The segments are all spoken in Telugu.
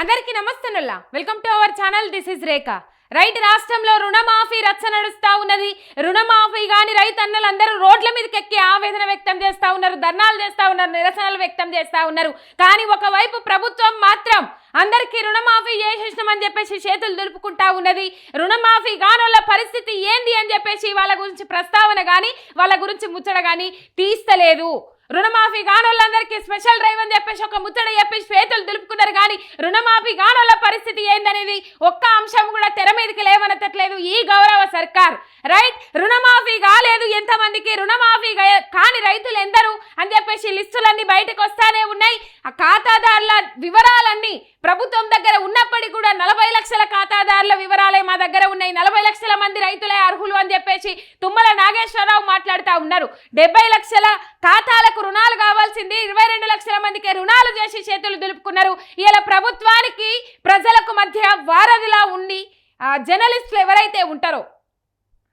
అందరికీ నమస్తేనుల్లా. Welcome to our channel this is Rekha. Right రాష్ట్రంలో రుణమాఫీ రచ్చ నడుస్తూ ఉన్నది. రుణమాఫీ కానీ గాని రైతన్నలందరూ రోడ్ల మీదకి ఎక్కి ఆవేదన వ్యక్తం చేస్తూ ఉన్నారు ధర్నాలు చేస్తూ ఉన్నారు నిరసనలు వ్యక్తం చేస్తూ ఉన్నారు. కానీ ఒకవైపు ప్రభుత్వం మాత్రం అందరికీ రుణమాఫీ చేసేసినామని చెప్పేసి చేతులు దులుపుకుంటా ఉన్నది. రుణమాఫీ కానోళ్ళ పరిస్థితి ఏంది అని చెప్పేసి వాళ్ళ గురించి ప్రస్తావన కానీ వాళ్ళ గురించి ముచ్చట కానీ తీస్తలేదు. రుణమాఫీ కానోళ్ళందరికీ స్పెషల్ డ్రైవ్ అని చెప్పేసి ఒక ముచ్చట చెప్పేసి చేతులు దులుపుకున్నారు కానీ రుణమాఫీ కానోళ్ళ పరిస్థితి ఏందనేది ఒక్క అంశం కూడా తెర మీదకి లేవనెత్తట్లేదు ఈ గౌరవ సర్కార్. రైట్ రుణమాఫీ కాలేదు ఎంతమందికి రుణమాఫీ కాని రైతులు ఎందరు అని చెప్పేసి లిస్టులన్నీ బయటకు వస్తానే ఉన్నాయి. ఆ ఖాతాదారుల వివరాలన్నీ ప్రభుత్వం దగ్గర ఉన్నప్పటికీ కూడా నలభై లక్షల ఖాతాదారుల వివరాలే మా దగ్గర ఉన్నాయి నలభై లక్షల మంది రైతులే అర్హులు అని చెప్పేసి తుమ్మల నాగేశ్వరరావు మాట్లాడుతూ ఉన్నారు. డెబ్బై లక్షల ఖాతాలకు రుణాలు కావాల్సింది ఇరవై రెండు లక్షల మందికి రుణాలు చేసి చేతులు దులుపుకున్నారు. ఇలా ప్రభుత్వానికి ప్రజలకు మధ్య వారధిలా ఉండి ఆ జర్నలిస్టులు ఎవరైతే ఉంటారో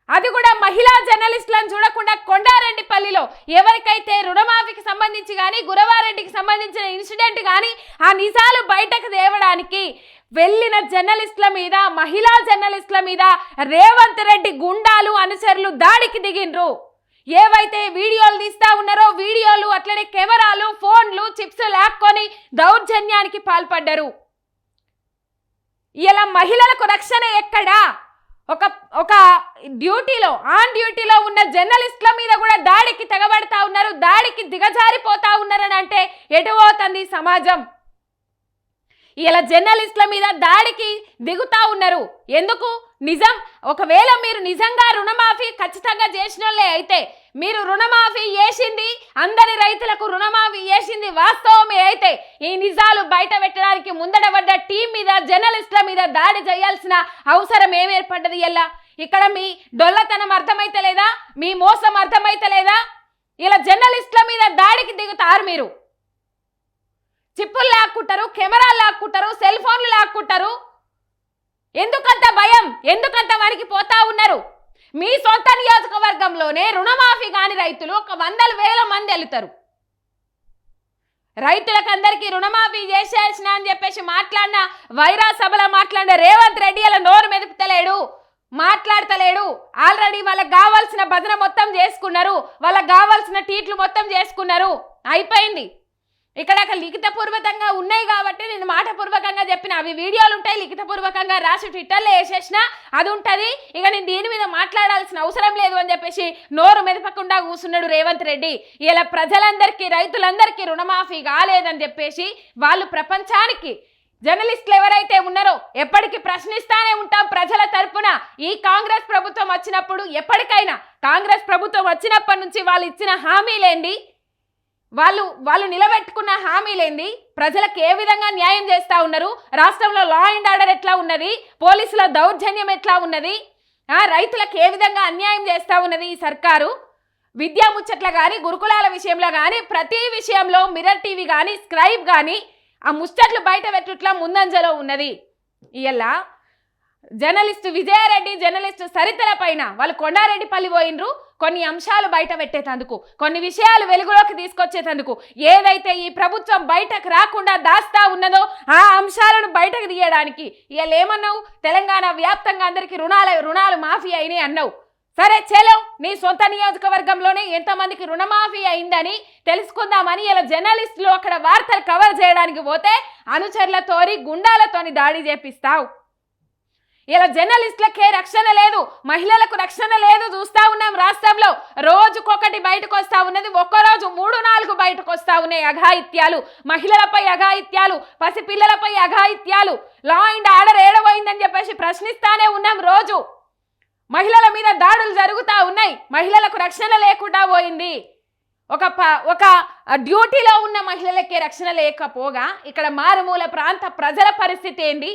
అది కూడా మహిళా జర్నలిస్టులను చూడకుండా కొండారెడ్డిపల్లిలో ఎవరికైతే రుణమాఫీకి సంబంధించి కానీ గురవారెడ్డికి సంబంధించిన ఇన్సిడెంట్ కానీ ఆ నిజాలు బయటకు తేవడానికి వెళ్ళిన జర్నలిస్టుల మీద మహిళా జర్నలిస్టుల మీద రేవంత్ రెడ్డి గుండాలు అనుచరులు దాడికి దిగిండ్రు. ఏవైతే వీడియోలు తీస్తా ఉన్నారో వీడియోలు అట్లనే కెమెరాలు ఫోన్లు చిప్స్ లాక్కొని దౌర్జన్యానికి పాల్పడ్డారు. ఇలా మహిళలకు రక్షణ ఎక్కడా? ఒక ఒక డ్యూటీలో ఆన్ డ్యూటీలో ఉన్న జర్నలిస్టుల మీద కూడా దాడికి తెగబడతా ఉన్నారు దాడికి దిగజారిపోతా ఉన్నారని అంటే ఎటువవుతుంది సమాజం? ఇలా జర్నలిస్టుల మీద దాడికి దిగుతా ఉన్నారు. ఎందుకు? నిజం ఒకవేళ మీరు నిజంగా రుణమాఫీ ఖచ్చితంగా చేసిన వాళ్ళే అయితే మీరు రుణమాఫీ చేసింది అందరి రైతులకు రుణమాఫీ చేసింది వాస్తవమే అయితే ఈ నిజాలు బయట పెట్టడానికి ముందడబడ్డ టీం మీద జర్నలిస్టుల మీద దాడి చేయాల్సిన అవసరం ఏం ఏర్పడ్డది ఎలా? ఇక్కడ మీ డొల్లతనం అర్థమైతే లేదా మీ మోసం అర్థమైతలేదా? ఇలా జర్నలిస్టుల మీద దాడికి దిగుతారు మీరు. చిప్పులు లాక్కుంటారు కెమెరాలు లాక్కుంటారు సెల్ ఫోన్లు లాక్కుంటారు. ఎందుకంత భయం? ఎందుకంత వారికి పోతా ఉన్నారు? మీ సొంత నియోజకవర్గంలోనే రుణమాఫీ కాని రైతులు ఒక వందల వేల మంది వెళ్తారు రైతులకు అందరికీ రుణమాఫీ చేసేసిన అని చెప్పేసి మాట్లాడిన వైరా సభలో మాట్లాడిన రేవంత్ రెడ్డి అలా నోరు మెదుపుతలేడు మాట్లాడతలేడు. ఆల్రెడీ వాళ్ళకి కావాల్సిన భజన మొత్తం చేసుకున్నారు వాళ్ళకి కావాల్సిన టీట్లు మొత్తం చేసుకున్నారు. అయిపోయింది. ఇక్కడ అక్కడ లిఖితపూర్వకంగా ఉన్నాయి కాబట్టి నేను మాటపూర్వకంగా చెప్పిన అవి వీడియోలు ఉంటాయి లిఖితపూర్వకంగా రాసి ట్విట్టర్లో వేసేసిన అది ఉంటుంది. ఇక నేను దీని మీద మాట్లాడాల్సిన అవసరం లేదు అని చెప్పేసి నోరు మెదపకుండా కూర్చున్నాడు రేవంత్ రెడ్డి. ఇలా ప్రజలందరికీ రైతులందరికీ రుణమాఫీ కాలేదని చెప్పేసి వాళ్ళు ప్రపంచానికి జర్నలిస్టులు ఎవరైతే ఉన్నారో ఎప్పటికీ ప్రశ్నిస్తానే ఉంటాం ప్రజల తరపున. ఈ కాంగ్రెస్ ప్రభుత్వం వచ్చినప్పుడు ఎప్పటికైనా కాంగ్రెస్ ప్రభుత్వం వచ్చినప్పటి నుంచి వాళ్ళు ఇచ్చిన హామీలేండి వాళ్ళు వాళ్ళు నిలబెట్టుకున్న హామీలేంది? ప్రజలకు ఏ విధంగా న్యాయం చేస్తూ ఉన్నారు? రాష్ట్రంలో లా అండ్ ఆర్డర్ ఎట్లా ఉన్నది? పోలీసుల దౌర్జన్యం ఎట్లా ఉన్నది? రైతులకు ఏ విధంగా అన్యాయం చేస్తూ ఉన్నది ఈ సర్కారు? విద్యా ముచ్చట్ల కానీ గురుకులాల విషయంలో కానీ ప్రతి విషయంలో మిర్రర్ టీవీ కానీ స్క్రైబ్ కానీ ఆ ముచ్చట్లు బయట పెట్టుట్లా ముందంజలో ఉన్నది. ఇలా జర్నలిస్టు విజయారెడ్డి జర్నలిస్టు సరితల పైన వాళ్ళు కొండారెడ్డిపల్లి పోయినరు కొన్ని అంశాలు బయట పెట్టేటందుకు కొన్ని విషయాలు వెలుగులోకి తీసుకొచ్చేటందుకు ఏదైతే ఈ ప్రభుత్వం బయటకు రాకుండా దాస్తా ఉన్నదో ఆ అంశాలను బయటకు తీయడానికి ఇవాళ ఏమన్నావు? తెలంగాణ వ్యాప్తంగా అందరికీ రుణాల రుణాలు మాఫీ అయినాయి అన్నావు. సరే చలో నీ సొంత నియోజకవర్గంలోనే ఎంతమందికి రుణమాఫీ అయిందని తెలుసుకుందామని ఇలా జర్నలిస్టులు అక్కడ వార్తలు కవర్ చేయడానికి పోతే అనుచరులతోని గుండాలతోని దాడి చేపిస్తావు. ఇలా జర్నలిస్టులకే రక్షణ లేదు మహిళలకు రక్షణ లేదు చూస్తా ఉన్నాం రాష్ట్రంలో. రోజుకొకటి బయటకు వస్తా ఉన్నది ఒక్కరోజు మూడు నాలుగు బయటకు వస్తా ఉన్నాయి అఘాయిత్యాలు. మహిళలపై అఘాయిత్యాలు పసిపిల్లలపై అఘాయిత్యాలు. లా అండ్ ఆర్డర్ ఏడబోయిందని చెప్పేసి ప్రశ్నిస్తానే ఉన్నాం రోజు. మహిళల మీద దాడులు జరుగుతూ ఉన్నాయి మహిళలకు రక్షణ లేకుండా పోయింది. ఒక ప ఒక డ్యూటీలో ఉన్న మహిళలకే రక్షణ లేకపోగా ఇక్కడ మారుమూల ప్రాంత ప్రజల పరిస్థితి ఏంది?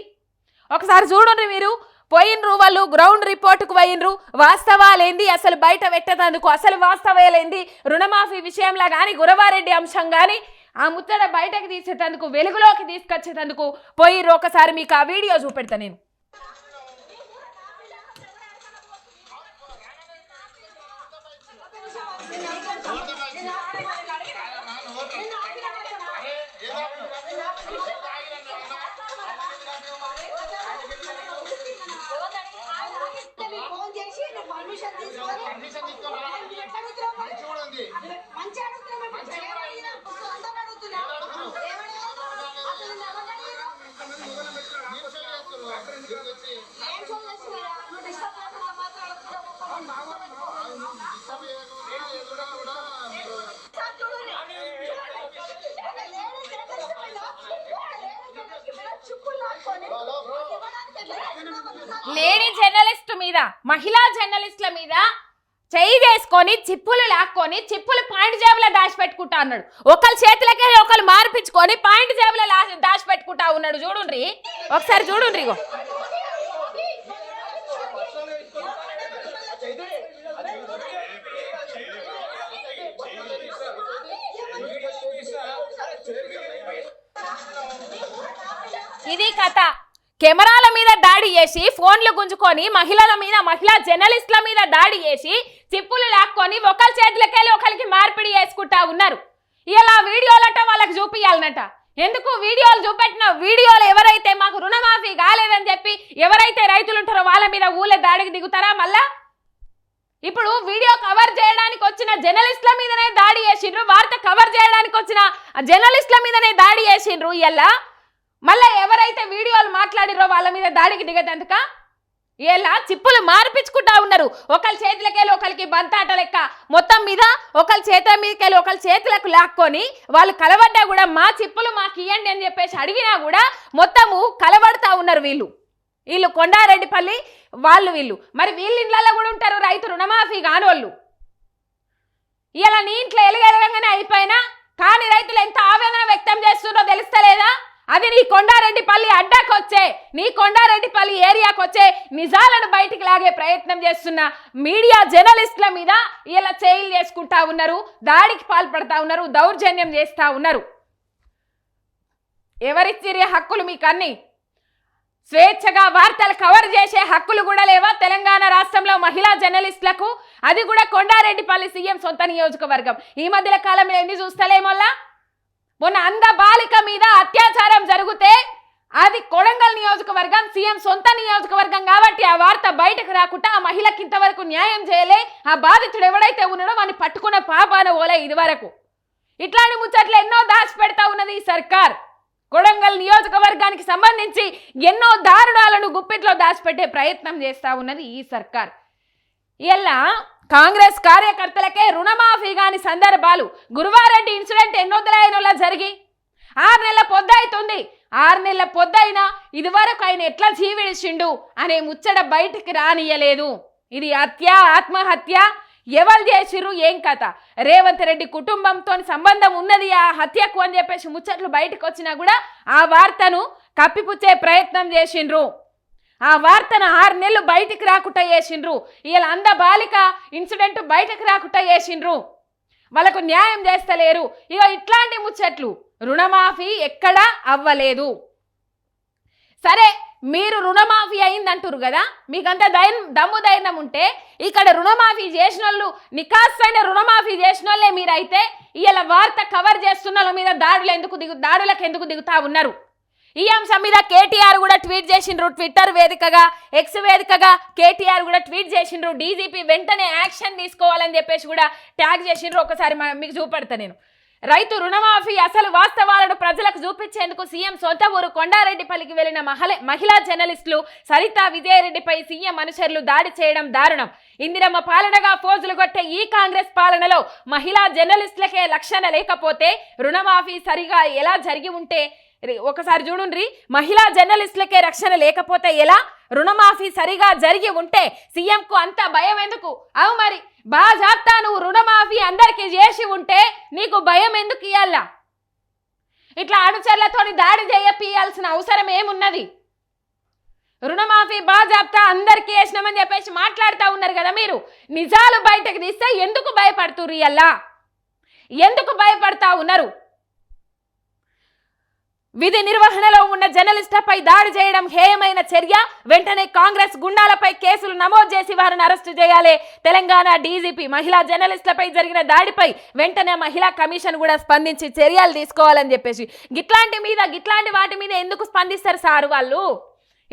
ఒకసారి చూడండి మీరు. పోయినరు వాళ్ళు గ్రౌండ్ రిపోర్ట్కు పోయినరు. వాస్తవాలేంది? అసలు బయట పెట్టేందుకు అసలు వాస్తవాలేంది? రుణమాఫీ విషయంలో కానీ గురవారెడ్డి అంశం కానీ ఆ ముచ్చట బయటకు తీసేటందుకు వెలుగులోకి తీసుకొచ్చేటందుకు పోయిర్రు ఒకసారి మీకు ఆ వీడియో చూపెడతా నేను. 회장님 చెయ్యి చిప్పులు లాక్కొని చిప్పులు పాయింట్ జేబులో దాచిపెట్టుకుంటా అన్నాడు. ఒకళ్ళ చేతులకే ఒకళ్ళు మార్పించుకొని పాయింట్ జేబులో లా- దాచిపెట్టుకుంటా ఉన్నాడు. చూడుండ్రి. ఒకసారి చూడుండ్రి ఇగో. ఇది కథ. కెమెరాల మీద దాడి చేసి ఫోన్లు గుంజుకొని మహిళల మీద మహిళా జర్నలిస్టుల మీద దాడి చేసి చిప్పులు లాక్కొని ఒకరి చేతులకెళ్ళి ఒకరికి మార్పిడి చేసుకుంటా ఉన్నారు. ఇలా వీడియోలట వాళ్ళకి చూపియాలనట. ఎందుకు వీడియోలు చూపెట్టిన వీడియోలు ఎవరైతే మాకు రుణమాఫీ కాలేదని చెప్పి ఎవరైతే రైతులు ఉంటారో వాళ్ళ మీద ఊళ్ళో దాడికి దిగుతారా మళ్ళా? ఇప్పుడు వీడియో కవర్ చేయడానికి వచ్చిన జర్నలిస్టుల మీదనే దాడి చేసిండ్రు వార్త కవర్ చేయడానికి వచ్చిన జర్నలిస్ట్ల జర్నలిస్టుల మీదనే దాడి చేసిండ్రు ఇలా మళ్ళీ ఎవరైతే వీడియోలు మాట్లాడిరో వాళ్ళ మీద దాడికి దిగదందుక ఇలా చిప్పులు మార్పించుకుంటా ఉన్నారు? ఒకళ్ళ చేతులకెళ్ళి ఒకరికి బంతాట లెక్క. మొత్తం మీద ఒకళ్ళ చేతుల మీదకెళ్ళి ఒకళ్ళ చేతులకు లాక్కొని వాళ్ళు కలవడ్డా కూడా మా చిప్పులు మాకు ఇవ్వండి అని చెప్పేసి అడిగినా కూడా మొత్తము కలబడతా ఉన్నారు వీళ్ళు. వీళ్ళు కొండారెడ్డిపల్లి వాళ్ళు వీళ్ళు. మరి వీళ్ళ ఇండ్లలో కూడా ఉంటారు రైతు రుణమాఫీ కానోళ్ళు. ఇలా నీ ఇంట్లో ఎలుగెలగంగానే అయిపోయినా కానీ రైతులు ఎంత ఆవేదన వ్యక్తం చేస్తున్నారో తెలుస్తలేదా? అది నీ కొండారెడ్డిపల్లి అడ్డాకొచ్చే నీ కొండారెడ్డిపల్లి ఏరియాకు వచ్చే నిజాలను బయటికి లాగే ప్రయత్నం చేస్తున్న మీడియా జర్నలిస్టుల మీద ఇలా చేయిలు చేసుకుంటా ఉన్నారు దాడికి పాల్పడతా ఉన్నారు దౌర్జన్యం చేస్తా ఉన్నారు. ఎవరిచ్చిరే హక్కులు మీకు స్వేచ్ఛగా వార్తలు కవర్ చేసే హక్కులు కూడా లేవా తెలంగాణ రాష్ట్రంలో మహిళా జర్నలిస్టులకు? అది కూడా కొండారెడ్డిపల్లి సీఎం సొంత నియోజకవర్గం. ఈ మధ్యల కాలంలో ఎన్ని చూస్తలేమోల్లా మొన్న అంద బాలిక మీద అత్యాచారం జరిగితే అది కొడంగల్ నియోజకవర్గం సీఎం సొంత నియోజకవర్గం కాబట్టి ఆ వార్త బయటకు రాకుండా ఆ మహిళకి ఇంతవరకు న్యాయం చేయలే. ఆ బాధితుడు ఎవడైతే ఉన్నాడో వాడిని పట్టుకున్న పాపాన ఓలే ఇదివరకు. ఇట్లాంటి ముచ్చట్లు ఎన్నో దాచి పెడతా ఉన్నది ఈ సర్కార్. కొడంగల్ నియోజకవర్గానికి సంబంధించి ఎన్నో దారుణాలను గుప్పిట్లో దాచిపెట్టే ప్రయత్నం చేస్తా ఉన్నది ఈ సర్కార్. ఇలా కాంగ్రెస్ కార్యకర్తలకే రుణమాఫీ కాని సందర్భాలు గురువారెడ్డి ఇన్సిడెంట్ ఎన్నొద్దులైనలా జరిగి ఆరు నెలల పొద్దవుతుంది ఆరు నెలల పొద్దైనా ఇదివరకు ఆయన ఎట్లా జీవిడిచిండు అనే ముచ్చట బయటికి రానియలేదు ఇది హత్య ఆత్మహత్య ఎవరు చేసిర్రు ఏం కథ? రేవంత్ రెడ్డి కుటుంబంతో సంబంధం ఉన్నది ఆ హత్యకు అని చెప్పేసి ముచ్చట్లు బయటకు వచ్చినా కూడా ఆ వార్తను కప్పిపుచ్చే ప్రయత్నం చేసిండ్రు. ఆ వార్తను ఆరు నెలలు బయటికి రాకుండా చేసిండ్రు. వీళ్ళ అంద బాలిక ఇన్సిడెంట్ బయటకు రాకుండా చేసిండ్రు. వాళ్ళకు న్యాయం చేస్తలేరు. ఇక ఇట్లాంటి ముచ్చట్లు రుణమాఫీ ఎక్కడా అవ్వలేదు. సరే మీరు రుణమాఫీ అయిందంటారు కదా? మీకంత ధైర్యం దమ్ము ధైర్యం ఉంటే ఇక్కడ రుణమాఫీ చేసిన వాళ్ళు నికాసైన రుణమాఫీ చేసిన వాళ్ళే మీరైతే ఇలా వార్త కవర్ చేస్తున్న వాళ్ళ మీద దాడులు ఎందుకు దిగు దాడులకు ఎందుకు దిగుతా ఉన్నారు? ఈ అంశం మీద కేటీఆర్ కూడా ట్వీట్ చేసిండ్రు. ట్విట్టర్ వేదికగా ఎక్స్ వేదికగా కేటీఆర్ కూడా ట్వీట్ చేసిండ్రు. డీజీపీ వెంటనే యాక్షన్ తీసుకోవాలని చెప్పేసి కూడా ట్యాగ్ చేసిండ్రు. ఒకసారి మీకు చూపెడతా నేను. రైతు రుణమాఫీ అసలు వాస్తవాలను ప్రజలకు చూపించేందుకు సీఎం సొంత ఊరు కొండారెడ్డిపల్లికి వెళ్ళిన మహల మహిళా జర్నలిస్టులు సరిత విజయరెడ్డిపై సీఎం అనుచరులు దాడి చేయడం దారుణం. ఇందిరమ్మ పాలనగా ఫోజులు కొట్టే ఈ కాంగ్రెస్ పాలనలో మహిళా జర్నలిస్టులకే లక్షణ లేకపోతే రుణమాఫీ సరిగా ఎలా జరిగి ఉంటే ఒకసారి చూడుండ్రి మహిళా జర్నలిస్టులకే రక్షణ లేకపోతే ఎలా? రుణమాఫీ సరిగా జరిగి ఉంటే సీఎంకు అంత భయం ఎందుకు? అవు మరి. బాజాప్తా నువ్వు రుణమాఫీ అందరికీ చేసి ఉంటే నీకు భయం ఎందుకు ఇయ్యాలా? ఇట్లా అనుచరులతోని దాడి చేయపియాల్సిన అవసరం ఏమున్నది? రుణమాఫీ బాజాప్తా అందరికీ వేసినామని చెప్పేసి మాట్లాడుతూ ఉన్నారు కదా మీరు. నిజాలు బయటకు తీస్తే ఎందుకు భయపడుతురు ఇయ్యాలా? ఎందుకు భయపడతా ఉన్నారు? విధి నిర్వహణలో ఉన్న జర్నలిస్టులపై దాడి చేయడం హేయమైన చర్య. వెంటనే కాంగ్రెస్ గుండాలపై కేసులు నమోదు చేసి వారిని అరెస్టు చేయాలి. తెలంగాణ డీజీపీ మహిళా జర్నలిస్టులపై జరిగిన దాడిపై వెంటనే మహిళా కమిషన్ కూడా స్పందించి చర్యలు తీసుకోవాలని చెప్పేసి. గిట్లాంటి మీద గిట్లాంటి వాటి మీద ఎందుకు స్పందిస్తారు సారు వాళ్ళు?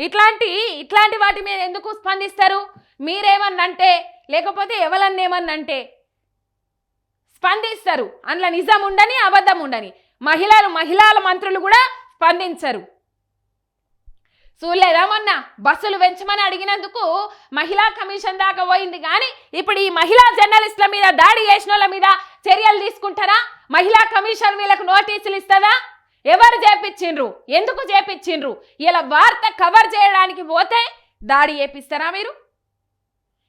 ఇట్లాంటి ఇట్లాంటి వాటి మీద ఎందుకు స్పందిస్తారు? మీరేమన్నంటే లేకపోతే ఎవరన్నేమన్నంటే స్పందిస్తారు. అందులో నిజం ఉండని అబద్ధం ఉండని. మహిళలు మహిళల మంత్రులు కూడా స్పందించరు. చూడలేదా మొన్న బస్సులు పెంచమని అడిగినందుకు మహిళా కమిషన్ దాకా పోయింది కానీ ఇప్పుడు ఈ మహిళా జర్నలిస్టుల మీద దాడి చేసిన వాళ్ళ మీద చర్యలు తీసుకుంటారా? మహిళా కమిషన్ వీళ్ళకు నోటీసులు ఇస్తుందా? ఎవరు చేపించిండ్రు? ఎందుకు చేపించిండ్రు? ఇలా వార్త కవర్ చేయడానికి పోతే దాడి చేపిస్తారా మీరు?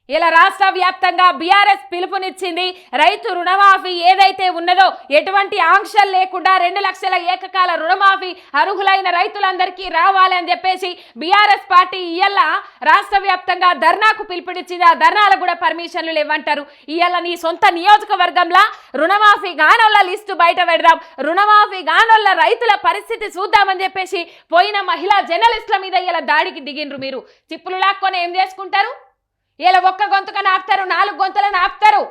ఇలా రాష్ట్ర వ్యాప్తంగా బీఆర్ఎస్ పిలుపునిచ్చింది రైతు రుణమాఫీ ఏదైతే ఉన్నదో ఎటువంటి ఆంక్షలు లేకుండా రెండు లక్షల ఏకకాల రుణమాఫీ అర్హులైన రైతులందరికీ రావాలి అని చెప్పేసి బీఆర్ఎస్ పార్టీ ఇయ్యాల రాష్ట్ర వ్యాప్తంగా ధర్నాకు పిలుపునిచ్చింది. ఆ ధర్నాలకు కూడా పర్మిషన్లు లేవంటారు. ఇయ్యాల నీ సొంత నియోజకవర్గంలో రుణమాఫీ గానోళ్ళ లిస్టు బయట పెడదాం. రుణమాఫీ గానోళ్ళ రైతుల పరిస్థితి చూద్దామని చెప్పేసి పోయిన మహిళా జర్నలిస్టుల మీద ఇలా దాడికి దిగిండ్రు మీరు. చిప్పులు లాక్కొని ఏం చేసుకుంటారు? ఇలా ఒక్క గొంతుకని ఆపుతారు నాలుగు గొంతులను ఆపుతారు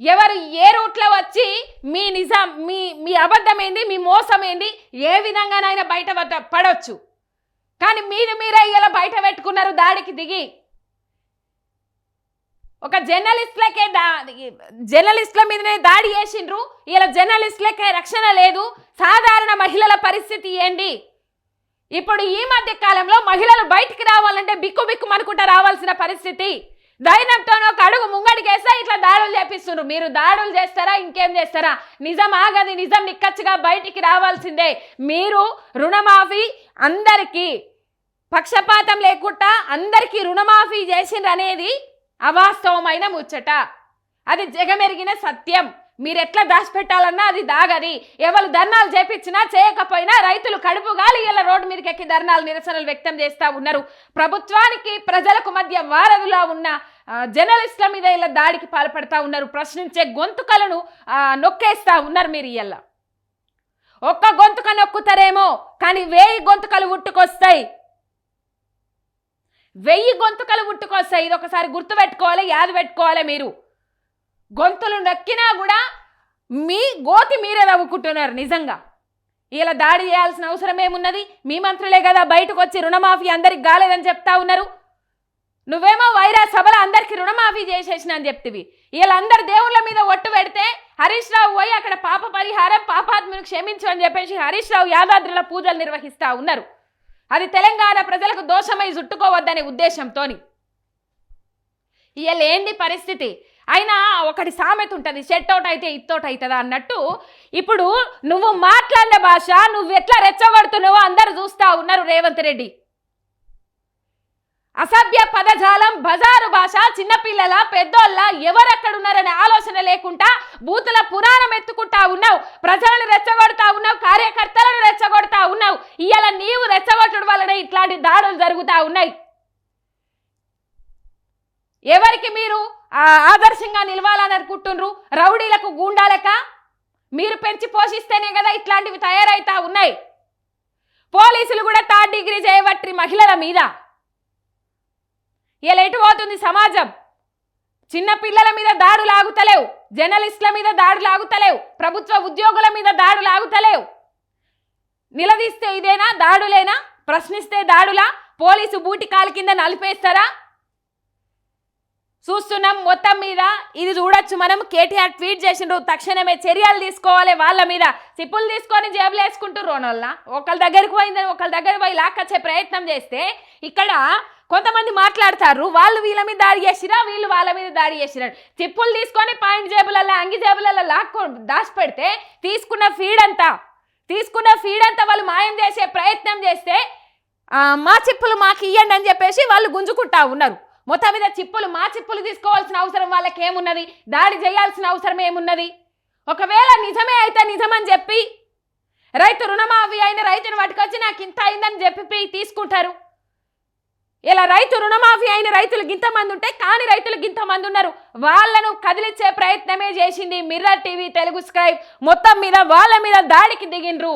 ఎవరు ఏ రూట్లో వచ్చి మీ నిజం మీ మీ అబద్ధం ఏంది మీ మోసం ఏంది ఏ విధంగానైనా బయట పడవచ్చు కానీ మీరు మీరే ఇలా బయట పెట్టుకున్నారు దాడికి దిగి. ఒక జర్నలిస్ట్లకే దా జర్నలిస్టుల మీదనే దాడి చేసిండ్రు ఇలా జర్నలిస్టులకే రక్షణ లేదు సాధారణ మహిళల పరిస్థితి ఏంటి ఇప్పుడు ఈ మధ్య కాలంలో మహిళలు బయటికి రావాలంటే బిక్కు బిక్కు అనుకుంటా రావాల్సిన పరిస్థితి. ధైర్యంతో ఒక అడుగు ముంగడికేసా ఇట్లా దాడులు చేపిస్తున్నారు మీరు దాడులు చేస్తారా? ఇంకేం చేస్తారా? నిజం ఆగది నిజం నిక్కచ్చిగా బయటికి రావాల్సిందే. మీరు రుణమాఫీ అందరికీ పక్షపాతం లేకుండా అందరికీ రుణమాఫీ చేసిండ్రనేది అవాస్తవమైన ముచ్చట. అది జగమెరిగిన సత్యం. మీరు ఎట్లా దాచిపెట్టాలన్నా అది దాగది. ఎవరు ధర్నాలు చేపించినా చేయకపోయినా రైతులు కడుపు గాలి ఇలా రోడ్డు మీదకి ఎక్కి ధర్నాలు నిరసనలు వ్యక్తం చేస్తూ ఉన్నారు. ప్రభుత్వానికి ప్రజలకు మధ్య వారధిలా ఉన్న జర్నలిస్టుల మీద ఇలా దాడికి పాల్పడతా ఉన్నారు. ప్రశ్నించే గొంతుకలను నొక్కేస్తా ఉన్నారు మీరు ఇలా ఒక్క గొంతుక నొక్కుతారేమో కానీ వేయి గొంతుకలు ఉట్టుకొస్తాయి. వెయ్యి గొంతుకలు ఉట్టుకొస్తాయి. ఇది ఒకసారి గుర్తుపెట్టుకోవాలి యాద పెట్టుకోవాలి మీరు. గొంతులు నొక్కినా కూడా మీ గోతి మీరే తవ్వుకుంటున్నారు నిజంగా. ఇలా దాడి చేయాల్సిన అవసరం ఏమున్నది? మీ మంత్రులే కదా బయటకు వచ్చి రుణమాఫీ అందరికి కాలేదని చెప్తా ఉన్నారు. నువ్వేమో వైరా సభల అందరికి రుణమాఫీ చేసేసిన అని చెప్తివి. వీళ్ళందరు దేవుళ్ళ మీద ఒట్టు పెడితే హరీష్ రావు పోయి అక్కడ పాప పరిహారం పాపాత్మను క్షమించు అని చెప్పేసి హరీష్ రావు యాదాద్రిలో పూజలు నిర్వహిస్తా ఉన్నారు. అది తెలంగాణ ప్రజలకు దోషమై చుట్టుకోవద్దనే ఉద్దేశంతోని. ఇవాళ ఏంది పరిస్థితి? అయినా ఒకటి సామెత ఉంటుంది షెట్ అవుట్ అయితే ఇత్తోట్ అవుతుందా అన్నట్టు. ఇప్పుడు నువ్వు మాట్లాడిన భాష నువ్వు ఎట్లా రెచ్చగొడుతున్నావో అందరు చూస్తా ఉన్నారు రేవంత్ రెడ్డి. అసభ్య పదజాలం బజారు భాష చిన్నపిల్లల పెద్దోళ్ళ ఎవరెక్కడున్నారనే ఆలోచన లేకుండా బూతుల పురాణం ఎత్తుకుంటా ఉన్నావు ప్రజలను రెచ్చగొడతా ఉన్నావు కార్యకర్తలను రెచ్చగొడతా ఉన్నావు. ఇవాళ నీవు రెచ్చగొట్టడం వలన ఇట్లాంటి దాడులు జరుగుతూ ఉన్నాయి. ఎవరికి మీరు? ఆదర్శంగా నిలవాలని అనుకుంటుండ్రు రౌడీలకు గూండాలక? మీరు పెంచి పోషిస్తేనే కదా ఇట్లాంటివి తయారైతా ఉన్నాయి. పోలీసులు కూడా థర్డ్ డిగ్రీ చేయబట్టి మహిళల మీద. ఇలా ఎటు పోతుంది సమాజం? చిన్న పిల్లల మీద దాడులు ఆగుతలేవు. జర్నలిస్టుల మీద దాడులు ఆగుతలేవు. ప్రభుత్వ ఉద్యోగుల మీద దాడులు ఆగుతలేవు. నిలదీస్తే ఇదేనా? దాడులేనా? ప్రశ్నిస్తే దాడులా? పోలీసు బూటి కాలు కింద నలిపేస్తారా? చూస్తున్నాం మొత్తం మీద. ఇది చూడొచ్చు మనం. కేటీఆర్ ట్వీట్ చేసిండ్రు. తక్షణమే చర్యలు తీసుకోవాలి వాళ్ళ మీద. సిప్పులు తీసుకొని జేబులు వేసుకుంటారు వాళ్ళ ఒకళ్ళ దగ్గరికి పోయిందని ఒకళ్ళ దగ్గర పోయి లాక్కొచ్చే ప్రయత్నం చేస్తే ఇక్కడ కొంతమంది మాట్లాడతారు. వాళ్ళు వీళ్ళ మీద దాడి చేసిరా? వీళ్ళు వాళ్ళ మీద దాడి చేసిరా? చిప్పులు తీసుకొని పాయింట్ జేబులలో అంగి జేబులలో లాక్కు దాచిపెడితే తీసుకున్న ఫీడ్ అంతా తీసుకున్న ఫీడ్ అంతా వాళ్ళు మాయం చేసే ప్రయత్నం చేస్తే మా చిప్పులు మాకు ఇవ్వండి అని చెప్పేసి వాళ్ళు గుంజుకుంటా ఉన్నారు. మొత్తం మీద చిప్పులు మా చిప్పులు తీసుకోవాల్సిన అవసరం వాళ్ళకేమున్నది? దాడి చేయాల్సిన అవసరం ఏమున్నది? ఒకవేళ నిజమే అయితే నిజమని చెప్పి రైతు రుణమాఫీ అయిన రైతును పట్టుకొచ్చి నాకు ఇంత అయిందని చెప్పి తీసుకుంటారు. ఇలా రైతు రుణమాఫీ అయిన రైతులు గింతమంది ఉంటే కాని రైతులు గింతమంది ఉన్నారు. వాళ్ళను కదిలించే ప్రయత్నమే చేసింది మిర్రర్ టీవీ తెలుగు స్క్రైబ్. మొత్తం మీద వాళ్ళ మీద దాడికి దిగిండ్రు.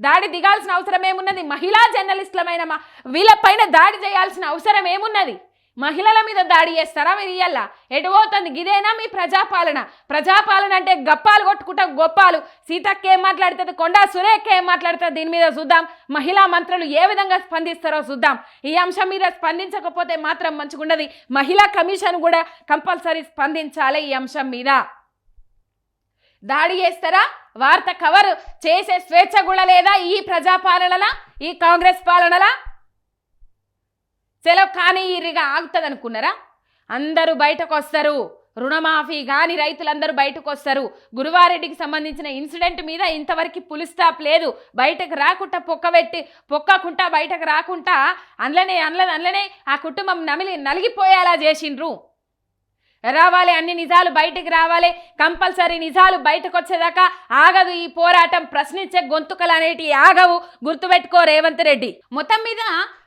దాడి దిగాల్సిన అవసరం ఏమున్నది? మహిళా జర్నలిస్టులమైన మా వీళ్ళపైన దాడి చేయాల్సిన అవసరం ఏమున్నది? మహిళల మీద దాడి చేస్తారా మీరు ఇయ్యాల? ఎటు గిదేనా మీ ప్రజాపాలన? ప్రజాపాలన అంటే గప్పాలు కొట్టుకుంటా గొప్పాలు. సీతక్క ఏం మాట్లాడుతుంది? కొండా సురేఖ ఏం మాట్లాడుతుంది? దీని మీద చూద్దాం. మహిళా మంత్రులు ఏ విధంగా స్పందిస్తారో చూద్దాం. ఈ అంశం మీద స్పందించకపోతే మాత్రం మంచిగుండదు. మహిళా కమిషన్ కూడా కంపల్సరీ స్పందించాలి ఈ అంశం మీద. దాడి చేస్తారా? వార్త కవర్ చేసే స్వేచ్ఛ కూడా లేదా ఈ ప్రజాపాలనలా? ఈ కాంగ్రెస్ పాలనలా? సెలవు కానీ ఇరిగా ఆగుతుంది అనుకున్నారా అందరూ బయటకు వస్తారు రుణమాఫీ కానీ రైతులందరూ బయటకు వస్తారు గురువారెడ్డికి సంబంధించిన ఇన్సిడెంట్ మీద ఇంతవరకు పులి స్టాప్ లేదు. బయటకు రాకుండా పొక్కబెట్టి పొక్కకుండా బయటకు రాకుండా అందులోనే అందులో అందులోనే ఆ కుటుంబం నమిలి నలిగిపోయేలా చేసిండ్రు. రావాలి అన్ని నిజాలు బయటకు రావాలి. కంపల్సరీ నిజాలు బయటకు వచ్చేదాకా ఆగదు ఈ పోరాటం. ప్రశ్నించే గొంతుకలు అనేటివి ఆగవు. గుర్తుపెట్టుకో రేవంత్ రెడ్డి. మొత్తం మీద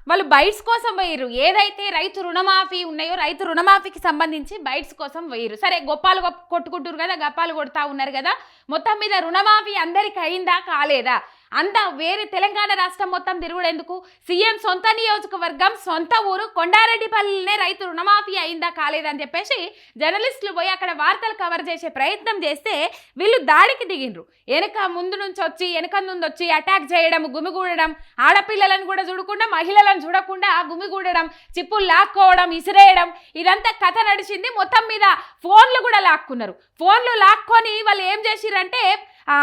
వాళ్ళు బైట్స్ కోసం పోయిర్రు. ఏదైతే రైతు రుణమాఫీ ఉన్నాయో రైతు రుణమాఫీకి సంబంధించి బైట్స్ కోసం పోయిర్రు. సరే గొప్పాలు కొట్టుకుంటారు కదా గప్పాలు కొడతా ఉన్నారు కదా మొత్తం మీద రుణమాఫీ అందరికి అయిందా కాలేదా? అంతా వేరే తెలంగాణ రాష్ట్రం మొత్తం తిరుగుడేందుకు? సీఎం సొంత నియోజకవర్గం సొంత ఊరు కొండారెడ్డిపల్లినే రైతు రుణమాఫీ అయిందా కాలేదని చెప్పేసి జర్నలిస్టులు పోయి అక్కడ వార్తలు కవర్ చేసే ప్రయత్నం చేస్తే వీళ్ళు దాడికి దిగిండ్రు. వెనక ముందు నుంచి వచ్చి వెనక నుండి వచ్చి అటాక్ చేయడం గుమిగూడడం ఆడపిల్లలను కూడా చూడకుండా మహిళలను చూడకుండా గుమిగూడడం చిప్పులు లాక్కోవడం ఇసిరేయడం ఇదంతా కథ నడిచింది మొత్తం మీద ఫోన్లు కూడా లాక్కున్నారు. ఫోన్లు లాక్కొని వాళ్ళు ఏం చేసిరంటే ఆ,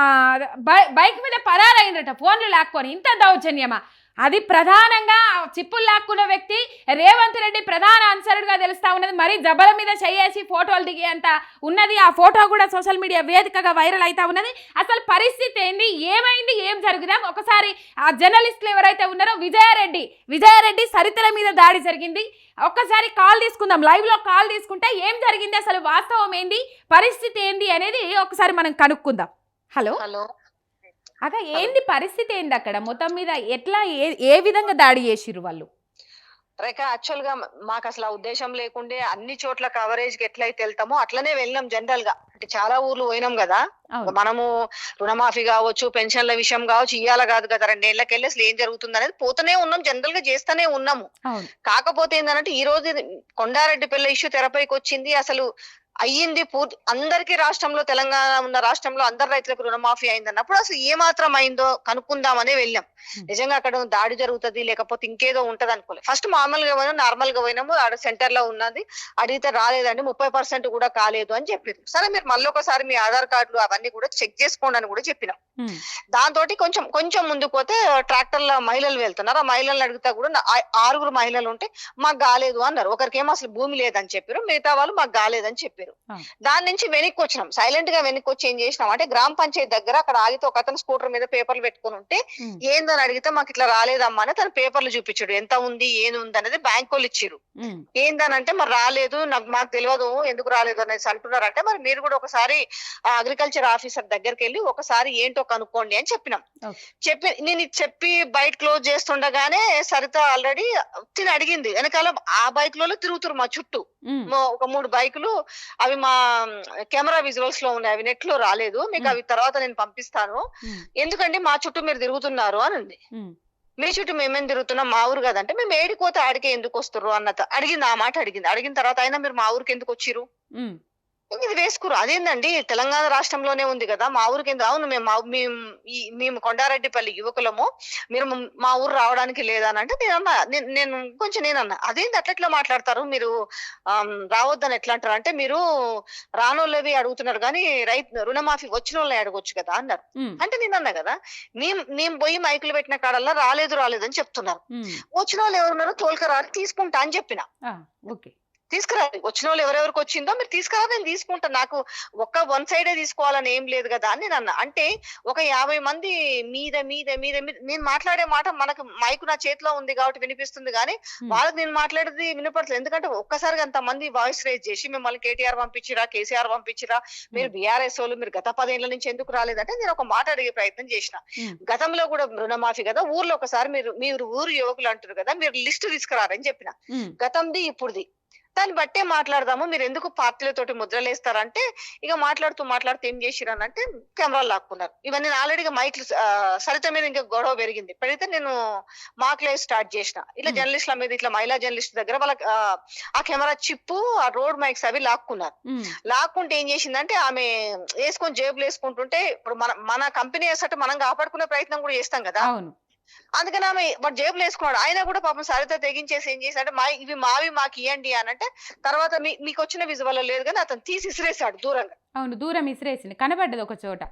బైక్ మీద పరారైందట ఫోన్లు లాక్కొని. ఇంత దౌర్జన్యమా? అది ప్రధానంగా చిప్పులు లాక్కున్న వ్యక్తి రేవంత్ రెడ్డి ప్రధాన అన్సరుడుగా తెలుస్తా ఉన్నది. మరి జబల మీద చేయేసి ఫోటోలు దిగే అంత ఉన్నది. ఆ ఫోటో కూడా సోషల్ మీడియా వేదికగా వైరల్ అవుతా ఉన్నది. అసలు పరిస్థితి ఏంది? ఏమైంది? ఏం జరుగుదాం? ఒకసారి ఆ జర్నలిస్టులు ఎవరైతే ఉన్నారో విజయారెడ్డి విజయారెడ్డి సరితల మీద దాడి జరిగింది. ఒక్కసారి కాల్ తీసుకుందాం. లైవ్లో కాల్ తీసుకుంటే ఏం జరిగింది? అసలు వాస్తవం ఏంది? పరిస్థితి ఏంది? అనేది ఒకసారి మనం కనుక్కుందాం. హలో. హలో. అక్క ఏంది పరిస్థితి ఏంది అక్కడ? మొత్తం మీద ఎట్లా ఏ ఏ విధంగా దాడి చేసిర్రు వాళ్ళు? రేఖ యాక్చువల్గా మాకు అసలు ఉద్దేశం లేకుండే అన్ని చోట్ల కవరేజ్కి ఎట్లయితే వెళ్తామో అట్లనే వెళ్ళినాం జనరల్గా. అంటే చాలా ఊర్లు పోయినాం కదా. మనము రుణమాఫీ కావచ్చు పెన్షన్ల విషయం కావచ్చు ఇయ్యాల కాదు కదా. రెండేళ్ళకి వెళ్ళి అసలు ఏం జరుగుతుంది అనేది పోతూనే ఉన్నాం జనరల్గా చేస్తూనే ఉన్నాము. కాకపోతే ఏంటంటే ఈ రోజు కొండారెడ్డి పిల్ల ఇష్యూ తెరపైకి వచ్చింది. అసలు అయ్యింది పూర్తి అందరికీ రాష్ట్రంలో తెలంగాణ ఉన్న రాష్ట్రంలో అందరు రైతులకు రుణమాఫీ అయింది అన్నప్పుడు అసలు ఏ మాత్రం అయిందో కనుక్కుందామనే వెళ్ళాం. నిజంగా అక్కడ దాడి జరుగుతుంది లేకపోతే ఇంకేదో ఉంటది అనుకోలేదు ఫస్ట్ మామూల్గా పోయినాం నార్మల్గా పోయినాము ఆడ సెంటర్లో ఉన్నది అడిగితే రాలేదండి ముప్పై పర్సెంట్ కూడా కాలేదు అని చెప్పారు. సరే మీరు మళ్ళీ ఒకసారి మీ ఆధార్ కార్డులు అవన్నీ కూడా చెక్ చేసుకోండి అని కూడా చెప్పినాం. దాంతో కొంచెం కొంచెం ముందుకు పోతే ట్రాక్టర్ల మహిళలు వెళ్తున్నారు. ఆ మహిళలను అడిగితే కూడా ఆరుగురు మహిళలు ఉంటే మాకు కాలేదు అన్నారు. ఒకరికేమో అసలు భూమి లేదని చెప్పారు మిగతా వాళ్ళు మాకు కాలేదని చెప్పారు. ఆ. దాని నుంచి వెనక్కి వచ్చినాం. సైలెంట్గా వెనక్కి వచ్చి ఏం చేసినాం అంటే గ్రామ పంచాయతీ దగ్గర అక్కడ ఆగితే ఒక అతను స్కూటర్ మీద పేపర్లు పెట్టుకుని ఉంటే ఏందని అడిగితే మాకు ఇట్లా రాలేదమ్మా అని తన పేపర్లు చూపించాడు. ఎంత ఉంది ఏది ఉంది అనేది బ్యాంక్ వాళ్ళు ఇచ్చారు ఉమ్, ఏందనంటే మరి రాలేదు నాకు మాకు తెలియదు ఎందుకు రాలేదు అనేసి అంటున్నారంటే మరి మీరు కూడా ఒకసారి అగ్రికల్చర్ ఆఫీసర్ దగ్గరికి వెళ్ళి ఒకసారి ఏంటో కనుక్కోండి అని చెప్పినాం. చెప్పి నేను చెప్పి బైక్ క్లోజ్ చేస్తుండగానే సరిత ఆల్రెడీ తిని అడిగింది. వెనకాల ఆ బైక్లో తిరుగుతురు మా చుట్టూ. ఒక మూడు బైకులు అవి మా కెమెరా విజువల్స్లో ఉన్నాయి. అవి నెట్లో రాలేదు. మీకు. అవి తర్వాత నేను పంపిస్తాను. ఉమ్, ఎందుకండి మా చుట్టూ మీరు తిరుగుతున్నారు అని ఉంది మీ చుట్టూ మేమేం తిరుగుతున్నాం? మా ఊరు కదంటే మేము ఏడిపోతే ఆడికే ఎందుకు వస్తుర్రు అన్నది అడిగింది ఆ మాట అడిగింది. అడిగిన తర్వాత అయినా మీరు మా ఊరికి ఎందుకు వచ్చిర్రు? ఇది వేసుకురు. అదేందండి? తెలంగాణ రాష్ట్రంలోనే ఉంది కదా? మా ఊరికి అవును మేము మేము కొండారెడ్డిపల్లి యువకులము. మీరు మ- ఊరు రావడానికి లేదా అని అంటే నేను అన్నా నేను- కొంచెం నేను అన్నా అదేంటి అట్లా ఎట్లా మాట్లాడతారు? మీరు రావద్దని ఎట్లా అంటారు? అంటే మీరు రానోళ్ళవి అడుగుతున్నారు కానీ రైతు రుణమాఫీ వచ్చిన వాళ్ళని అడగొచ్చు కదా అన్నారు. అంటే నేను అన్నా కదా మేము మేము పోయి మైకులు పెట్టిన కాడల్లా రాలేదు రాలేదు అని చెప్తున్నారు. వచ్చిన వాళ్ళు ఎవరున్నారో? తోలుకరా అని తీసుకుంటా అని చెప్పిన. ఓకే. తీసుకురాలి వచ్చిన వాళ్ళు ఎవరెవరికి వచ్చిందో మీరు తీసుకురా నేను తీసుకుంటా. నాకు ఒక్క వన్ సైడే తీసుకోవాలని ఏం లేదు కదా అని నేను అన్నా అంటే ఒక యాభై మంది మీద మీద మీద మీద నేను మాట్లాడే మాట మనకు మైకు నా చేతిలో ఉంది కాబట్టి వినిపిస్తుంది కానీ. వాళ్ళకి నేను మాట్లాడేది వినపడలేదు ఎందుకంటే ఒక్కసారిగా అంత మంది వాయిస్ రేజ్ చేసి మిమ్మల్ని కేటీఆర్ పంపించిరా కేసీఆర్ పంపించిరా మీరు బీఆర్ఎస్ వాళ్ళు మీరు గత పదేళ్ళ నుంచి ఎందుకు రాలేదంటే నేను ఒక మాట అడిగే ప్రయత్నం చేసిన. గతంలో కూడా రుణమాఫీ కదా ఊర్లో ఒకసారి మీరు మీరు ఊరు యువకులు అంటారు కదా మీరు లిస్ట్ తీసుకురారని చెప్పిన. గతంది ఇప్పుడుది. దాన్ని బట్టే మాట్లాడదాము. మీరు ఎందుకు పార్టీలతోటి ముద్రలేస్తారంటే ఇక మాట్లాడుతూ మాట్లాడుతూ ఏం చేసిరని అంటే కెమెరాలు లాక్కున్నారు. ఇవన్నీ ఆల్రెడీగా మైక్ సరిత మీద ఇంకా గొడవ పెరిగింది. పెడితే నేను మాక్ లైవ్ స్టార్ట్ చేసిన. ఇట్లా. జర్నలిస్ట్ల మీద ఇట్లా మహిళా జర్నలిస్ట్ దగ్గర వాళ్ళ ఆ కెమెరా చిప్పు ఆ రోడ్ మైక్స్ అవి లాక్కున్నారు. లాక్కుంటే ఏం చేసిందంటే ఆమె వేసుకొని జేబులు వేసుకుంటుంటే ఇప్పుడు మన మన కంపెనీ వేసట్టు మనం కాపాడుకునే ప్రయత్నం కూడా చేస్తాం కదా. అందుకని ఆమె వాడు జేబులు వేసుకున్నాడు. ఆయన కూడా పాపం సరిత తెగించేసి ఏం చేశాడు? మా ఇవి మావి మాకు ఇవ్వండి అని అంటే తర్వాత మీకు వచ్చిన విజువల్ లేదు కానీ అతను తీసి ఇసిరేసాడు దూరంగా. అవును దూరం ఇసిరేసింది. కనబడ్డది ఒక చోట.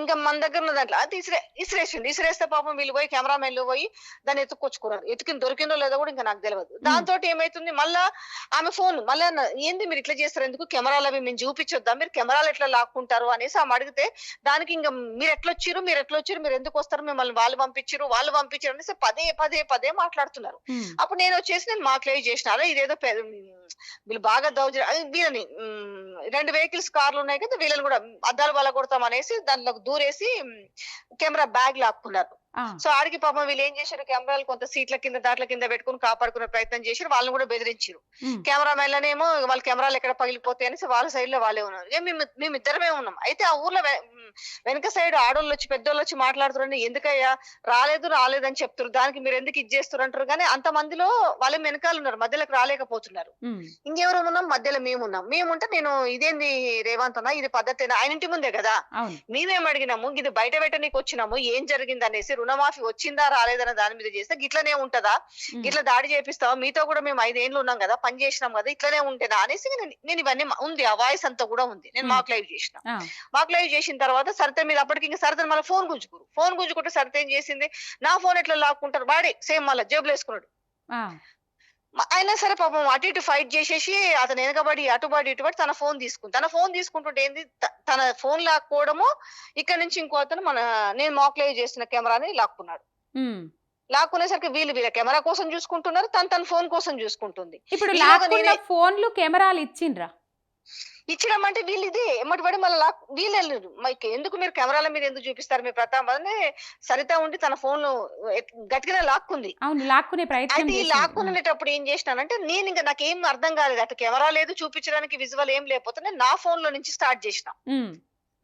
ఇంకా మన దగ్గర ఉన్న దాంట్లో. అది ఇసిరే ఇసిరేసింది. ఇసిరేస్తే పాపం వీళ్ళు పోయి కెమెరామెన్లు పోయి దాన్ని ఎత్తుకొచ్చుకున్నారు. ఎత్తుకుని దొరికిందో లేదో కూడా ఇంకా నాకు తెలియదు దాంతో ఏమైతుంది? మళ్ళా ఆమె ఫోన్ మళ్ళా ఏంది మీరు ఇట్లా చేస్తారు? ఎందుకు కెమెరాలు అవి మేము చూపించొద్దా? మీరు కెమెరాలు ఎట్లా లాక్కుంటారు? అనేసి ఆమె అడిగితే దానికి ఇంకా మీరు ఎట్లా వచ్చిర్రు మీరు ఎట్లా వచ్చిర్రు మీరు ఎందుకు వస్తారు? మిమ్మల్ని వాళ్ళు పంపించారు వాళ్ళు పంపించారు అనేసి పదే పదే పదే మాట్లాడుతున్నారు. అప్పుడు నేను వచ్చేసి నేను మాక్లేజ్ చేసిన. అదే ఇదేదో వీళ్ళు బాగా దౌర్జ వీళ్ళని రెండు వెహికల్స్ కార్లు ఉన్నాయి కదా వీళ్ళని కూడా అద్దాలు వల్ల కొడతాం అనేసి దాంట్లోకి దూరేసి కెమెరా బ్యాగ్ లాక్కున్నారు. సో ఆడికి పాపం వీళ్ళు ఏం చేశారు? కెమెరాలు కొంత సీట్ల కింద దాంట్ల కింద పెట్టుకుని కాపాడుకునే ప్రయత్నం చేశారు. వాళ్ళని కూడా బెదిరించారు. ఉమ్, కెమెరామెన్లనేమో వాళ్ళ కెమెరాలు ఎక్కడ పగిలిపోతాయి అనేసి వాళ్ళ సైడ్లో వాళ్ళే ఉన్నారు. మేము మేము ఇద్దరమే ఉన్నాం. అయితే ఆ ఊర్లో వెనక సైడ్ ఆడోళ్ళు వచ్చి పెద్దోళ్ళు వచ్చి మాట్లాడుతున్నారండి ఎందుకయ్యా? రాలేదు రాలేదని చెప్తారు దానికి మీరు ఎందుకు ఇది చేస్తారు అంటారు. కానీ అంత మందిలో వాళ్ళే వెనకాల ఉన్నారు. మధ్యలోకి రాలేకపోతున్నారు. ఇంకెవరు ఉన్నాం? మధ్యలో మేము ఉన్నాం. మేముంటే నేను ఇదేంది రేవంత్ అన్న? ఇది పద్ధతి ఆయన ఇంటి ముందే కదా. మేమేం అడిగినాము? ఇది బయట పెట్టనీకి వచ్చినాము ఏం జరిగింది అనేసి రుణమాఫీ వచ్చిందా రాలేదన్న దాని మీద చేస్తే గిట్లనే ఉంటదా? ఇట్లా దాడి చేపిస్తావా? మీతో కూడా మేము ఐదేళ్ళు ఉన్నాం కదా పని చేసినాం కదా ఇట్లనే ఉంటేనా అనేసి నేను నేను ఇవన్నీ ఉంది ఆ వాయిస్ అంతా కూడా ఉంది. నేను. మాకు లైవ్ చేసిన. మాకు లైవ్ చేసిన తర్వాత సరిత మీద అప్పటికి ఇంకా సరిత మళ్ళీ ఫోన్ గుంజుకురు. ఫోన్ గుంజుకుంటే సరిత ఏం చేసింది? నా ఫోన్ ఎట్లా లాక్కుంటారు? వాడే సేమ్ మళ్ళీ జేబులు వేసుకున్నాడు అయినా సరే పాపం అటు ఇటు ఫైట్ చేసేసి అతను వెనకబడి అటుబడి ఇటుబడి తన ఫోన్ తీసుకుంది. తన ఫోన్ తీసుకుంటుంటే ఏంది? తన ఫోన్ లాక్కోవడము ఇక్కడ నుంచి ఇంకో అతను మన నేను మాక్ లైవ్ చేసిన కెమెరాని లాక్కున్నాడు. లాక్కునేసరికి వీళ్ళు వీళ్ళ కెమెరా కోసం చూసుకుంటున్నారు తను తన ఫోన్ కోసం చూసుకుంటుంది. ఇప్పుడు ఫోన్లు కెమెరాలు ఇచ్చిండ్రా? ఇచ్చడం అంటే వీళ్ళు ఇదే. ఎమ్మటి పడి మళ్ళీ లాక్ వీళ్ళు వెళ్ళరు మైక్ ఎందుకు మీరు కెమెరాల మీద ఎందుకు చూపిస్తారు మీ ప్రతాప్ అని సరిత ఉండి తన ఫోన్ గట్టిగా లాక్కుంది. అవును లాక్కునే ప్రయత్నం అయితే ఈ. లాక్కునేటప్పుడు ఏం చేసినానంటే నేను ఇంకా నాకు ఏం అర్థం కాలేదు. అటు కెమెరా లేదు చూపించడానికి విజువల్ ఏం లేకపోతే నా ఫోన్లో నుంచి స్టార్ట్ చేసిన.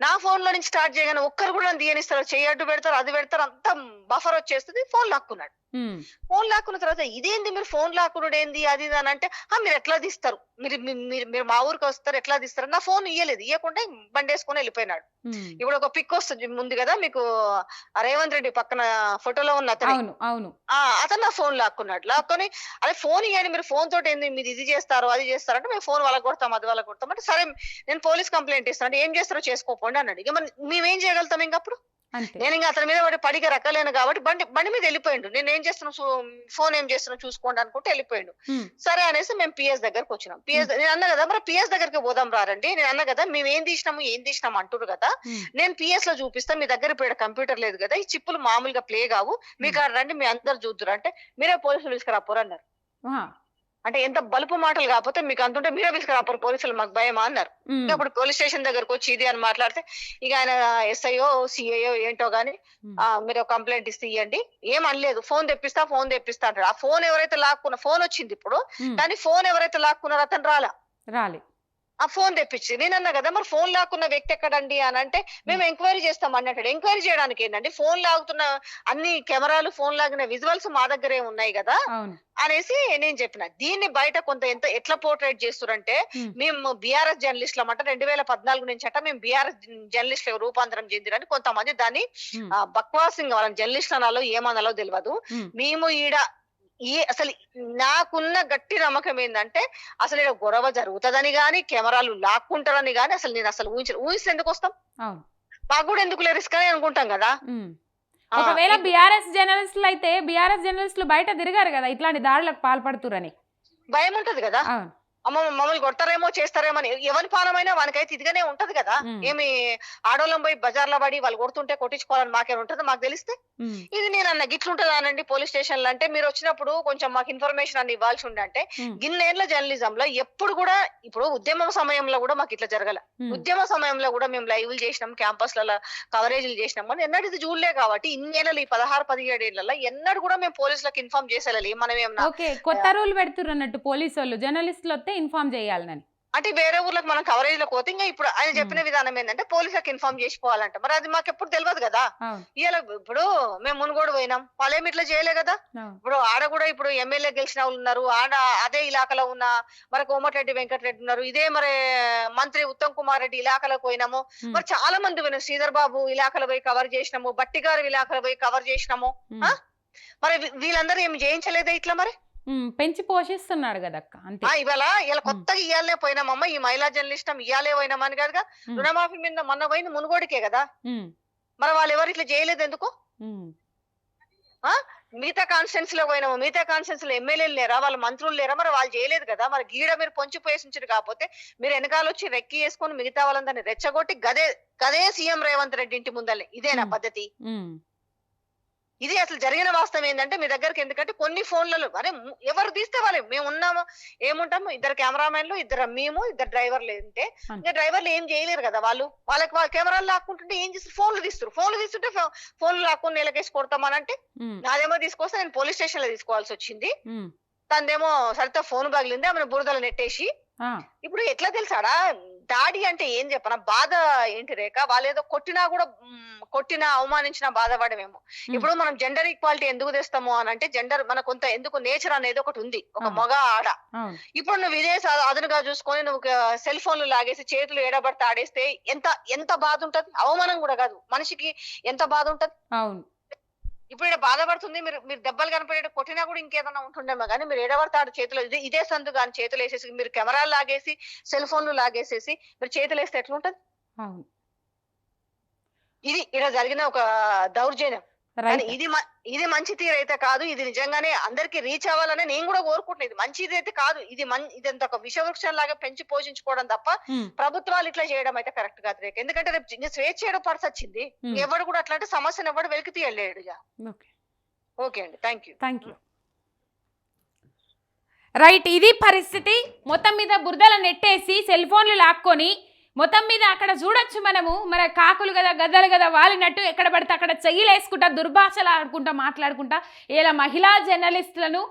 నా ఫోన్లో నుంచి స్టార్ట్ చేయగానే ఒక్కరు కూడా నన్ను తీయనిస్తారు. చెయ్యి అడ్డు పెడతారు అది పెడతారు అంతా బఫర్ వచ్చేస్తుంది ఫోన్ లాక్కున్నాడు. ఫోన్ లాక్కున్న తర్వాత ఇదేంది మీరు ఫోన్ లాక్కున్నాడు ఏంది అది అని అంటే "ఆ, మీరు ఎట్లా తీస్తారు? మీరు మీ- మీరు మా ఊరికి వస్తారు ఎట్లా తీస్తారు? నా ఫోన్ ఇయ్యలేదు. ఇయ్యకుండా బండి వేసుకొని వెళ్ళిపోయినాడు. ఇప్పుడు ఒక పిక్ వస్తుంది ముందు కదా మీకు రేవంత్ రెడ్డి పక్కన ఫోటోలో ఉన్న అతను. అవును అతను నా ఫోన్ లాక్కున్నాడు. లాక్కొని అదే ఫోన్ ఇవ్వండి మీరు ఫోన్ తోటి ఏంది మీరు ఇది చేస్తారు అది చేస్తారు అంటే మేము ఫోన్ వాళ్ళ కొడతాం అది వాళ్ళ కొడతాం. అంటే సరే నేను పోలీస్ కంప్లైంట్ ఇస్తాను అంటే ఏం చేస్తారో చేసుకోపోండి అన్నాడు ఇక మేమేం చేయగలుగుతాం ఇంక అప్పుడు? నేను ఇంకా అతని మీద పడి పడిగా రక్కలేను కాబట్టి బండి బండి మీద వెళ్ళిపోయిండు. నేను ఏం చేస్తున్నా ఫోన్ ఏం చేస్తున్నా చూసుకోండి అనుకుంటే వెళ్ళిపోయిండు. సరే అనేసి మేము పిఎస్ దగ్గరకు వచ్చినాం. పిఎస్ నేను అన్నా కదా మరి పిఎస్ దగ్గరికి పోదాం రారండి. నేను అన్నా కదా మేము ఏం తీసినాము ఏం తీసినాము అంటున్నారు కదా. నేను పిఎస్లో చూపిస్తా మీ దగ్గర ఇప్పుడు కంప్యూటర్ లేదు కదా ఈ చిప్పులు మామూలుగా ప్లే కావు. మీకు రండి మీ అందరు చూద్దురు. అంటే మీరే పోలీసులు తీసుకురాపోరు అన్నారు. అంటే ఎంత బలుపు మాటలు కాకపోతే మీకు అంతుంటే మీరే తీసుకురాపోరు పోలీసులు మాకు భయమా అన్నారు. అప్పుడు పోలీస్ స్టేషన్ దగ్గరకు వచ్చి ఇది అని మాట్లాడితే ఇక ఆయన ఎస్ఐఓ సిఐఓ ఏంటో గానీ మీరు కంప్లైంట్ ఇస్తే ఇవ్వండి ఏం అనలేదు. ఫోన్ తెప్పిస్తా ఫోన్ తెప్పిస్తా అంటారు ఆ ఫోన్ ఎవరైతే లాక్కున్న ఫోన్ వచ్చింది ఇప్పుడు కానీ ఫోన్ ఎవరైతే లాక్కున్నారో అతను రాలా. రాలే. ఆ ఫోన్ తెప్పించి నేను అన్నా కదా మరి ఫోన్ లాక్కున్న వ్యక్తి ఎక్కడండి అని అంటే మేము ఎంక్వైరీ చేస్తాం అన్నట్టు ఎంక్వైరీ చేయడానికి ఏంటంటే ఫోన్ లాగుతున్న అన్ని కెమెరాలు ఫోన్ లాగిన విజువల్స్ మా దగ్గరే ఉన్నాయి కదా అనేసి నేను చెప్పిన. దీన్ని బయట కొంత ఎంత ఎట్లా పోర్ట్రేట్ చేస్తారంటే మేము బీఆర్ఎస్ జర్నలిస్టులు అన్నమాట. రెండు వేల పద్నాలుగు నుంచి అట మేము బీఆర్ఎస్ జర్నలిస్టులు రూపాంతరం చెందిరని కొంతమంది దాన్ని బక్వాసింగ్ వాళ్ళని జర్నలిస్ట్ అనాలో ఏమనాలో తెలియదు మేము ఈడ ఈ అసలు నాకున్న గట్టి నమ్మకం ఏంటంటే అసలు ఈడ గొడవ జరుగుతుందని గాని కెమెరాలు లాక్కుంటారని గాని అసలు నేను అసలు ఊహించను. ఊహిస్తే ఎందుకు వస్తాం? మాకు కూడా ఎందుకు రిస్క్ అని అనుకుంటాం కదా. ఒకవేళ బీఆర్ఎస్ జర్నలిస్టులు అయితే బీఆర్ఎస్ జర్నలిస్టులు బయట తిరిగారు కదా ఇట్లాంటి దాడులకు పాల్పడుతురని. భయం ఉంటది కదా? అమ్మ మమ్మల్ని కొడతారేమో చేస్తారేమో అని ఎవరి పానమైనా వానికైతే ఇదిగానే ఉంటది కదా. ఏమి ఆడోళ్ళం పోయి బజార్లో పడి వాళ్ళు కొడుతుంటే కొట్టించుకోవాలని మాకేం ఉంటది మాకు తెలిస్తే? ఇది నేను అన్న గిట్లుంటదా అనండి పోలీస్ స్టేషన్లో అంటే మీరు వచ్చినప్పుడు కొంచెం మాకు ఇన్ఫర్మేషన్ అన్ని ఇవ్వాల్సి ఉండే అంటే ఉమ్, గిన్నేళ్ళ జర్నలిజం లో ఎప్పుడు కూడా ఇప్పుడు ఉద్యమం సమయంలో కూడా మాకు ఇట్లా జరగల. ఉద్యమ సమయంలో కూడా మేము లైవ్లు చేసినాం క్యాంపస్లలో కవరేజీలు చేసినాం. కానీ ఎన్నడూ ఇది చూడలే కాబట్టి ఇన్నేళ్ళు ఈ పదహారు పదిహేడు ఏళ్ళలో ఎన్నడూ కూడా మేము పోలీసులకు ఇన్ఫార్మ్ చేసేయాలి మనం ఏమన్నా కొత్త రూల్ పెడుతుర్రు అన్నట్టు పోలీసు వాళ్ళు జర్నలిస్టులు వస్తే ఇన్ఫార్మ్ చేయాలని అంటే వేరే ఊర్లకు మనం కవరేజ్లో పోతే ఇంకా ఇప్పుడు ఆయన చెప్పిన విధానం ఏంటంటే పోలీసులకు ఇన్ఫార్మ్ చేసిపోవాలంట మరి అది మాకు ఎప్పుడు తెలియదు కదా ఇవాళ ఇప్పుడు మేము మునుగోడు పోయినాం. వాళ్ళు ఏమి ఇట్లా చేయలే కదా. ఇప్పుడు ఆడ కూడా ఇప్పుడు ఎమ్మెల్యే గెలిచిన వాళ్ళు ఉన్నారు. ఆడ అదే ఇలాకలో ఉన్న మరి కోమటిరెడ్డి వెంకటరెడ్డి ఉన్నారు. ఇదే మరి మంత్రి ఉత్తమ్ కుమార్ రెడ్డి ఇలాకలో పోయినాము. మరి చాలా మంది పోయినాం శ్రీధర్ బాబు ఇలాకలో పోయి కవర్ చేసినాము. బట్టి గారు ఇలాకలో పోయి కవర్ చేసినాము? మరి వీళ్ళందరూ ఏమి చేయించలేదా ఇట్లా మరి? పెంచి పోషిస్తున్నాడు కదా అక్క అంతే ఇవాళ ఇలా కొత్తగా ఇయాలనే పోయినామమ్మ ఈ మహిళా జర్నలిస్ట్ ఇయాలే పోయినామని కాదుగా ఉమ్. రుణమాఫీ మీద మొన్న పోయింది మునుగోడికే కదా. మరి వాళ్ళు ఎవరు ఇట్లా చేయలేదు ఎందుకు? మిగతా కాన్స్టిట్యూన్స్లో పోయినాము మిగతా కాన్స్టిట్యూన్స్లో ఎమ్మెల్యేలు లేరా వాళ్ళ మంత్రులు లేరా మరి వాళ్ళు చేయలేదు కదా. మరి గీడ మీరు పొంచి పోయేసించారు కాకపోతే మీరు వెనకాల వచ్చి రెక్కి వేసుకొని మిగతా వాళ్ళందరినీ రెచ్చగొట్టి గదే గదే సీఎం రేవంత్ రెడ్డి ఇంటి ముందలే ఇదేనా. పద్ధతి? ఇది అసలు జరిగిన వాస్తవం ఏంటంటే మీ దగ్గరికి ఎందుకంటే కొన్ని ఫోన్లలో అరే ఎవరు తీస్తే వాళ్ళే మేము ఉన్నాము ఏముంటాము ఇద్దరు కెమెరామెన్లు ఇద్దరు మేము ఇద్దరు డ్రైవర్లు అంతే. ఇంకా డ్రైవర్లు ఏం చేయలేరు కదా వాళ్ళు. వాళ్ళకి వాళ్ళ కెమెరాలు లాక్కుంటుంటే ఏం చేస్తారు? ఫోన్లు తీస్తారు ఫోన్లు తీస్తుంటే ఫోన్లు లాక్కొని నెలకేసి కొడతామనంటే నాదేమో తీసుకొస్తే నేను పోలీస్ స్టేషన్లో తీసుకోవాల్సి వచ్చింది. తనదేమో సరిత ఫోన్ పగిలింది ఆమె బురదలు నెట్టేసి. ఇప్పుడు ఎట్లా తెలుసాడా? దాడి అంటే ఏం చెప్పనా? బాధ ఏంటి రేఖ? వాళ్ళు ఏదో కొట్టినా కూడా కొట్టినా అవమానించినా బాధపడమేమో. ఇప్పుడు మనం జెండర్ ఈక్వాలిటీ ఎందుకు తెస్తాము అని అంటే జెండర్ మన కొంత ఎందుకు నేచర్ అనేది ఒకటి ఉంది. ఒక. మగ ఆడ. ఇప్పుడు నువ్వు ఇదే అదునుగా చూసుకొని నువ్వు సెల్ ఫోన్లు లాగేసి చేతులు ఏడబడితే ఆడేస్తే ఎంత ఎంత బాధ ఉంటది? అవమానం కూడా కాదు. మనిషికి ఎంత బాధ ఉంటది? అవును. ఇప్పుడు ఇక్కడ బాధపడుతుంది మీరు మీరు దెబ్బలు కనపడే కొట్టినా కూడా ఇంకేదన్నా ఉంటుండేమో కానీ మీరు ఏడబడతాడు చేతిలో ఇదే ఇదే సందు కానీ చేతులు వేసేసి మీరు కెమెరాలు లాగేసి సెల్ ఫోన్లు లాగేసేసి మీరు చేతులు వేస్తే ఎట్లుంటది? ఇది ఇక్కడ జరిగిన ఒక దౌర్జన్యం. కానీ ఇది ఇది మంచి తీరు అయితే కాదు ఇది నిజంగానే అందరికి రీచ్ అవ్వాలని నేను కూడా కోరుకుంటున్నాను ఇది మంచిది అయితే కాదు ఇది మన్ ఇది అంత ఒక విషవృక్షం లాగా పెంచి పోషించుకోవడం తప్ప ప్రభుత్వాలు ఇట్లా చేయడం అయితే కరెక్ట్ కాదు రేఖ. ఎందుకంటే రేపు స్వేచ్ఛ చేయడం పర్స్ వచ్చింది ఎవడు కూడా అట్లాంటి సమస్యను ఎవడు వెలికి తీయలేడు ఓకే. అండి. Thank you thank you right ఇది పరిస్థితి. మొత్తం మీద బురదల నెట్టేసి సెల్ ఫోన్లు లాక్కొని మొత్తం మీద అక్కడ చూడొచ్చు మనము. మన కాకులు కదా గద్దలు కదా వాలినట్టు ఎక్కడ పడితే అక్కడ చెయ్యిలేసుకుంటా దుర్భాషలు ఆడుకుంటా మాట్లాడుకుంటా. ఇలా మహిళా జర్నలిస్టులను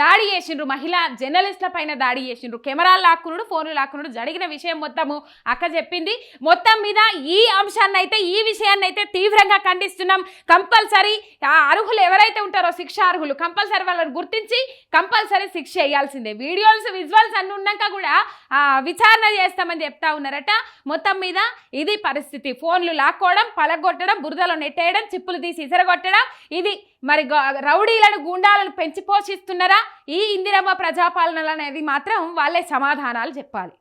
దాడి చేసిండ్రు. మహిళా జర్నలిస్టుల పైన దాడి చేసిండ్రు. కెమెరాలు లాక్కునుడు ఫోన్లు లాక్కునుడు. జరిగిన విషయం మొత్తము అక్క చెప్పింది. మొత్తం మీద ఈ అంశాన్ని అయితే ఈ విషయాన్ని అయితే తీవ్రంగా ఖండిస్తున్నాం. కంపల్సరీ ఆ అర్హులు ఎవరైతే ఉంటారో శిక్ష అర్హులు కంపల్సరీ వాళ్ళని గుర్తించి కంపల్సరీ శిక్ష వేయాల్సిందే వీడియోస్ విజువల్స్ అన్ని ఉన్నాక కూడా విచారణ చేస్తామని చెప్తా ఉన్నారట. మొత్తం మీద ఇది పరిస్థితి. ఫోన్లు లాక్కోవడం పలగొట్టడం బురదలో నెట్టేయడం చిప్పులు తీసి ఇసరగొట్టడం ఇది మరి గ- రౌడీలను గుండాలను పెంచి పోషిస్తున్నారా? ఈ ఇందిరమ్మ ప్రజాపాలనలు అనేది మాత్రం వాళ్ళే సమాధానాలు చెప్పాలి.